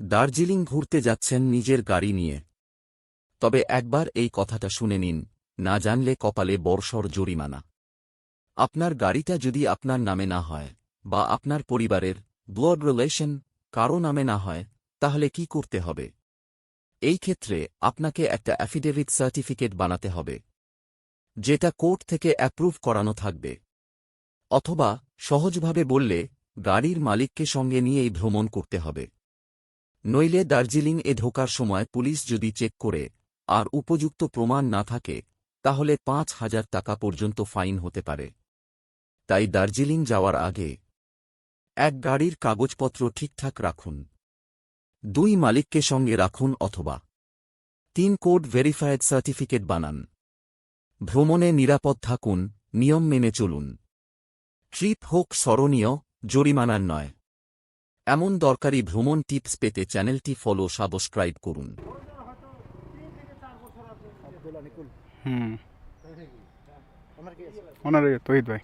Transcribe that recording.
দার্জিলিং ঘুরতে যাচ্ছেন নিজের গাড়ি নিয়ে। তবে একবার এই কথাটা শুনে নিন, না জানলে কপালে বর্ষর জরিমানা। আপনার গাড়িটা যদি আপনার নামে না হয়, বা আপনার পরিবারের, ব্লড রিলেশন, কারও নামে না হয়, তাহলে কি করতে হবে? এই ক্ষেত্রে আপনাকে একটা অ্যাফিডেভিট সার্টিফিকেট বানাতে হবে, যেটা কোর্ট থেকে অ্যাপ্রুভ করানো থাকবে। অথবা সহজভাবে বললে, গাড়ির মালিককে সঙ্গে নিয়েই ভ্রমণ করতে হবে। নইলে দার্জিলিং এ ঢোকার সময় পুলিশ যদি চেক করে আর উপযুক্ত প্রমাণ না থাকে, তাহলে পাঁচ হাজার টাকা পর্যন্ত ফাইন হতে পারে। তাই দার্জিলিং যাওয়ার আগে এক গাড়ির কাগজপত্র ঠিকঠাক রাখুন। দুই মালিককে সঙ্গে রাখুন অথবা তিন কোড ভেরিফায়েড সার্টিফিকেট বানান। ভ্রমণে নিরাপদ থাকুন, নিয়ম মেনে চলুন। ট্রিপ হোক স্মরণীয়, জরিমানার নয়। এমন দরকারি ভ্রমণ টিপস পেতে চ্যানেলটি ফলো সাবস্ক্রাইব করুন। হুম। ওনার তহিদ ভাই।